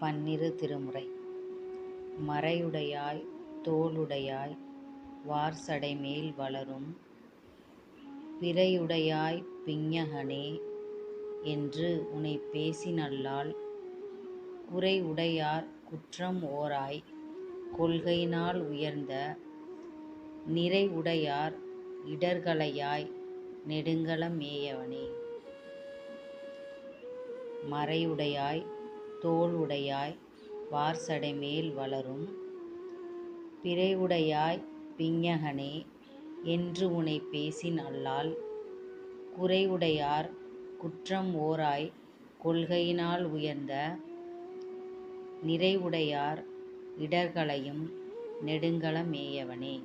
பன்னிரு திருமுறை. மறையுடையாய் தோளுடையாய் வார்சடைமேல் வளரும் பிறையுடையாய் பிஞ்ஞகனே என்று உனை பேசினல்லால் குறையுடையார் குற்றம் ஓராய் கொள்கையினால் உயர்ந்த நிறைவுடையார் இடர்களையாய் நெடுங்கலமேயவனே மறையுடையாய் தோளுடையாய் வார்சடைமேல் வளரும் பிறையுடையாய் பிஞ்ஞகனே என்று உனைப் பேசின் அல்லால் குறைவுடையார் குற்றம் ஓராய் கொள்கையினால் உயர்ந்த நிறைவுடையார் இடர்களையும் நெடுங்கள மேயவனே.